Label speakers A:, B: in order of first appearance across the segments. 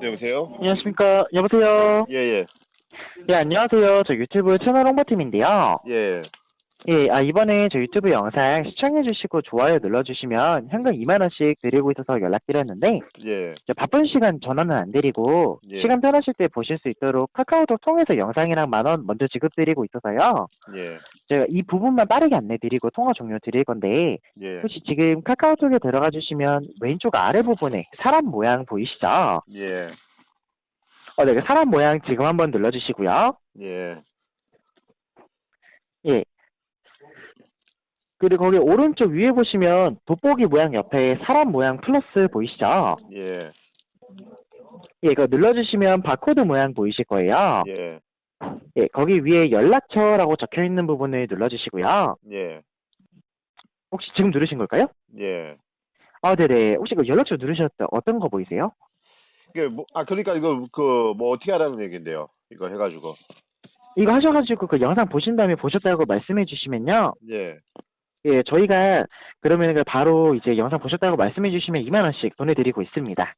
A: 네, 여보세요?
B: 안녕하십니까. 여보세요.
A: 예, 예.
B: 예, 안녕하세요. 저 유튜브 채널 홍보팀인데요.
A: 예.
B: 예, 아, 이번에 저 유튜브 영상 시청해주시고 좋아요 눌러주시면 현금 2만원씩 드리고 있어서 연락드렸는데,
A: 예.
B: 바쁜 시간 전화는 안 드리고,
A: 예.
B: 시간 편하실 때 보실 수 있도록 카카오톡 통해서 영상이랑 만원 먼저 지급드리고 있어서요.
A: 예.
B: 제가 이 부분만 빠르게 안내드리고 통화 종료 드릴 건데,
A: 예.
B: 혹시 지금 카카오톡에 들어가 주시면 왼쪽 아래 부분에 사람 모양 보이시죠?
A: 예.
B: 어, 네, 그 사람 모양 지금 한번 눌러주시고요.
A: 예.
B: 예. 그리고 거기 오른쪽 위에 보시면 돋보기 모양 옆에 사람 모양 플러스 보이시죠?
A: 예.
B: 예, 이거 눌러주시면 바코드 모양 보이실 거예요.
A: 예.
B: 예, 거기 위에 연락처라고 적혀 있는 부분을 눌러주시고요.
A: 예.
B: 혹시 지금 누르신 걸까요?
A: 예.
B: 아, 네네. 혹시 그 연락처 누르셨다 어떤 거 보이세요?
A: 이게 뭐, 아, 그러니까 이거, 그, 뭐, 어떻게 하라는 얘기인데요. 이거 해가지고.
B: 이거 하셔가지고 그 영상 보신 다음에 보셨다고 말씀해 주시면요.
A: 예.
B: 예, 저희가 그러면 그 바로 이제 영상 보셨다고 말씀해 주시면 2만 원씩 보내드리고 있습니다.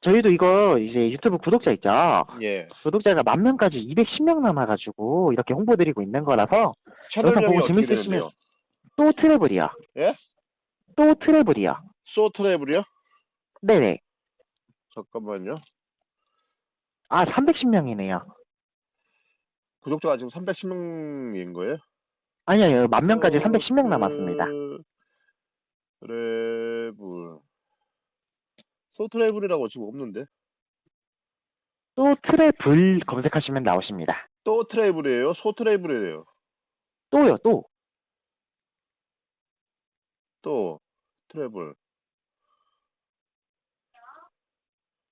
B: 저희도 이거 이제 유튜브 구독자 있죠?
A: 예.
B: 구독자가 만 명까지 210명 남아가지고 이렇게 홍보드리고 있는 거라서
A: 채널명이
B: 보고 재밌으시면-? 또 트래블이요.
A: 예?
B: 또 트래블이요.
A: 소 트래블이요?
B: 네네.
A: 잠깐만요.
B: 아, 310명이네요.
A: 구독자가 지금 310명인 거예요?
B: 아니, 아니요. 만
A: 어,
B: 명까지 310명 남았습니다.
A: 트래블. 소트래블이라고 지금 없는데?
B: 또 트래블 검색하시면 나오십니다.
A: 또 트래블이에요? 소트래블이에요?
B: 또요, 또.
A: 또 트래블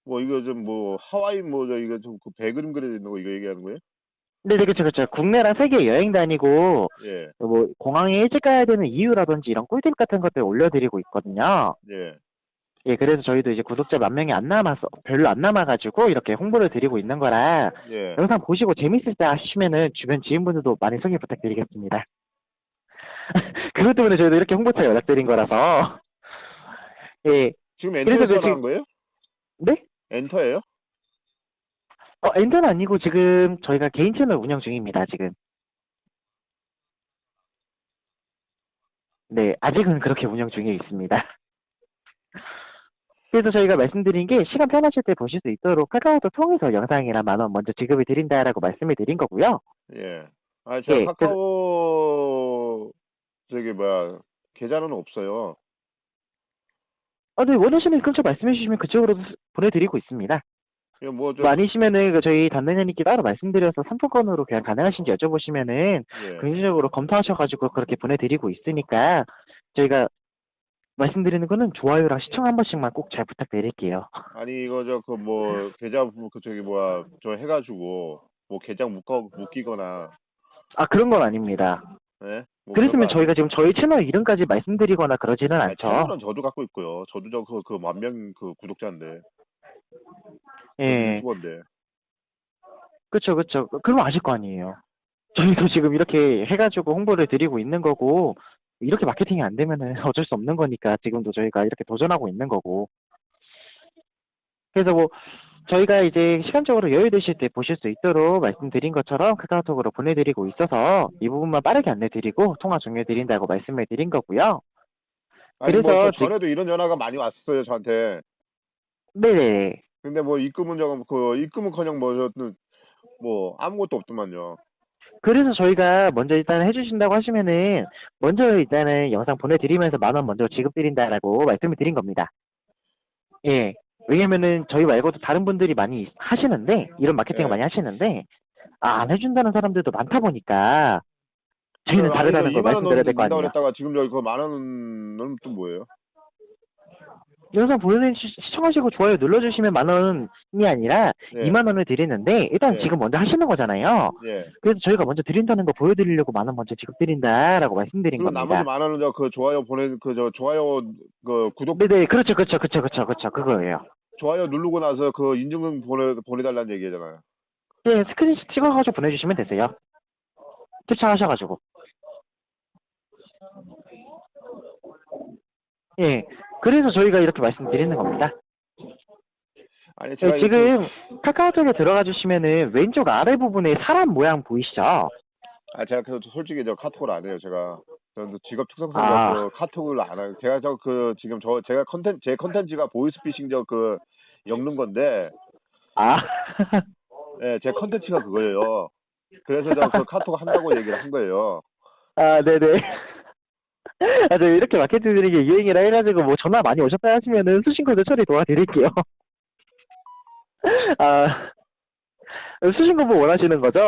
A: 뭐 이거 좀 뭐 하와이 뭐 저 이거 좀 그 배그림 그려져 있는 거 이거 얘기하는 거예요?
B: 네 네, 그쵸, 그쵸. 국내랑 세계 여행 다니고,
A: 예,
B: 뭐, 공항에 일찍 가야 되는 이유라든지 이런 꿀팁 같은 것들 올려드리고 있거든요.
A: 예,
B: 예, 그래서 저희도 이제 구독자 만 명이 안 남아서, 별로 안 남아가지고, 이렇게 홍보를 드리고 있는 거라,
A: 예.
B: 영상 보시고 재밌을 때 하시면은 주변 지인분들도 많이 소개 부탁드리겠습니다. 그것 때문에 저희도 이렇게 홍보차 연락드린 거라서. 예,
A: 지금
B: 그래서
A: 엔터에서
B: 그 지금-
A: 거예요?
B: 네?
A: 엔터예요?
B: 어, 엔터는 아니고 지금 저희가 개인 채널 운영 중입니다, 지금. 네, 아직은 그렇게 운영 중에 있습니다. 그래서 저희가 말씀드린 게 시간 편하실 때 보실 수 있도록 카카오톡 통해서 영상이랑 만원 먼저 지급을 드린다라고 말씀을 드린 거고요.
A: 예. 아, 제가
B: 예,
A: 카카오 저기 뭐야 계좌는 없어요.
B: 아, 네, 원하시는 근처 말씀해 주시면 그쪽으로도 스- 보내드리고 있습니다.
A: 이거 뭐좀
B: 뭐 아니시면은 그 저희 담당자님께 따로 말씀드려서 상품권으로 그냥 가능하신지 여쭤보시면은
A: 예.
B: 긍정적으로 검토하셔가지고 그렇게 보내드리고 있으니까 저희가 말씀드리는 거는 좋아요랑 시청 한 번씩만 꼭 잘 부탁드릴게요.
A: 아니 이거 저 그 뭐 계좌 그 저기 뭐야 저 해가지고 뭐 계좌 묶어 묶이거나
B: 아 그런 건 아닙니다.
A: 예? 뭐
B: 그랬으면 저희가 지금 저희 채널 이름까지 말씀드리거나 그러지는 않죠.
A: 채널은 저도 갖고 있고요. 저도 저그만 명 그 구독자인데
B: 예,
A: 유튜버인데
B: 그쵸 그쵸. 그럼 아실 거 아니에요. 저희도 지금 이렇게 해가지고 홍보를 드리고 있는 거고 이렇게 마케팅이 안 되면은 어쩔 수 없는 거니까 지금도 저희가 이렇게 도전하고 있는 거고. 그래서 뭐 저희가 이제 시간적으로 여유 되실 때 보실 수 있도록 말씀드린 것처럼 카카오톡으로 보내드리고 있어서 이 부분만 빠르게 안내드리고 통화 종료드린다고 말씀을 드린 거고요.
A: 아니
B: 그래서
A: 뭐저
B: 지-
A: 전에도 이런 전화가 많이 왔어요 저한테.
B: 네네.
A: 근데 뭐 입금은 저그 입금은커녕 뭐저뭐 아무것도 없더만요.
B: 그래서 저희가 먼저 일단 해주신다고 하시면은 먼저 일단은 영상 보내드리면서 만 원 먼저 지급드린다라고 말씀을 드린 겁니다. 예. 왜냐면은 저희 말고도 다른 분들이 많이 하시는데 이런 마케팅을
A: 네.
B: 많이 하시는데 아, 안 해준다는 사람들도 많다 보니까 저희는
A: 아니,
B: 다르다는 걸
A: 2만 원
B: 말씀드려야 될 거 아니에요.
A: 그랬다가 지금 여기 그만 원은 또 뭐예요?
B: 영상 보내 시청하시고 좋아요 눌러주시면 만 원이 아니라
A: 예.
B: 2만 원을 드리는데 일단
A: 네.
B: 지금 먼저 하시는 거잖아요.
A: 예.
B: 그래서 저희가 먼저 드린다는 거 보여드리려고 만 원 먼저 지급드린다라고 말씀드린
A: 그리고
B: 겁니다.
A: 나머지 만 원은 저그 좋아요 보내 그 저 좋아요 그 구독
B: 네네, 그렇죠, 그렇죠, 그렇죠, 그렇죠, 그렇죠, 그거예요.
A: 좋아요 누르고 나서 그 인증 보내 보내달라는 얘기잖아요.
B: 네, 스크린샷 찍어가지고 보내주시면 되세요. 캡처하셔가지고. 예, 그래서 저희가 이렇게 말씀드리는 겁니다.
A: 아니
B: 네, 지금 카카오톡에 들어가 주시면은 왼쪽 아래 부분에 사람 모양 보이시죠?
A: 아 제가 그 솔직히 저 카톡을 안 해요 제가 저는 직업 특성상
B: 아.
A: 그 카톡을 안 해요 제가 저 그 지금 저 제가 컨텐 제 컨텐츠가 보이스피싱 저 그 엮는 건데
B: 아,
A: 예, 제 컨텐츠가 그거예요 그래서 저그 카톡 한다고 얘기를 한 거예요
B: 아, 네네. 아, 저 이렇게 마케팅 드리는 게 유행이라 해가지고 뭐 전화 많이 오셨다 하시면은 수신 코드 처리 도와드릴게요. 아, 수신 거뭐 원하시는 거죠?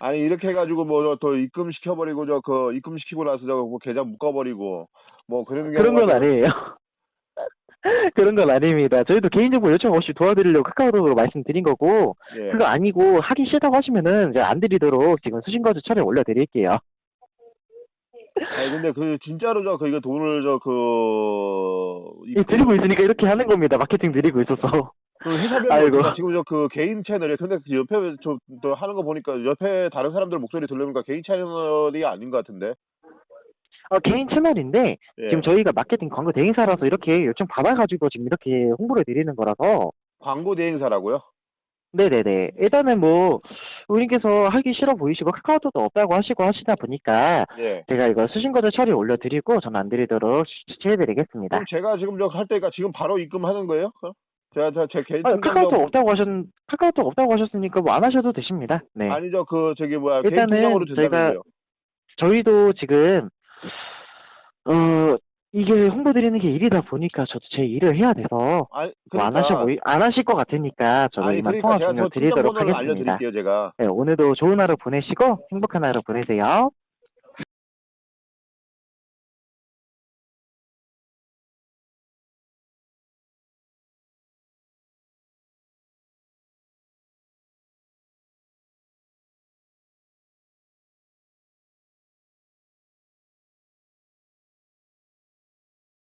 A: 아니 이렇게 해가지고 뭐 더 입금 시켜버리고 저 그 입금 시키고 나서 저뭐 계좌 묶어버리고 뭐 그러는 게
B: 그런 건 아니에요. 그런 건 아닙니다. 저희도 개인정보 요청 없이 도와드리려고 카카오톡으로 말씀드린 거고,
A: 예.
B: 그거 아니고 하기 싫다고 하시면은 제가 안 드리도록 지금 수신 거드 처리 올려드릴게요.
A: 아니 근데 그 진짜로 저그 이거 돈을 저그
B: 이 드리고 있으니까 이렇게 하는 겁니다. 마케팅 드리고 있어서.
A: 그 회사별로 지금 저 그 개인 채널에 근데 그 옆에 저또 하는 거 보니까 옆에 다른 사람들 목소리 들으니까 개인 채널이 아닌 것 같은데.
B: 어, 개인 채널인데,
A: 예.
B: 지금 저희가 마케팅 광고 대행사라서 이렇게 요청 받아가지고 지금 이렇게 홍보를 드리는 거라서,
A: 광고 대행사라고요?
B: 네네네. 일단은 뭐, 우님께서 하기 싫어 보이시고 카카오톡도 없다고 하시고 하시다 보니까,
A: 예.
B: 제가 이거 수신거드 처리 올려드리고, 전 안 드리도록 추천해드리겠습니다.
A: 그럼 제가 지금 저할 때가 지금 바로 입금하는 거예요? 그럼? 제가 저 제 개인
B: 아, 카카오톡 없다고 하셨, 카카오톡 없다고 하셨으니까 뭐 안 하셔도 되십니다. 네.
A: 아니죠 그 저기 뭐야 개인
B: 일단은
A: 통장으로
B: 저희가-
A: 준다면서요.
B: 저희도 지금, 어, 이게 홍보 드리는 게 일이다 보니까 저도 제 일을 해야 돼서,
A: 아니
B: 뭐안
A: 그러니까
B: 하셔 보이, 안 하실 것 같으니까 이만
A: 그러니까
B: 통화 종료
A: 저
B: 드리도록 하겠습니다.
A: 알려드릴게요 제가.
B: 네, 오늘도 좋은 하루 보내시고 행복한 하루 보내세요.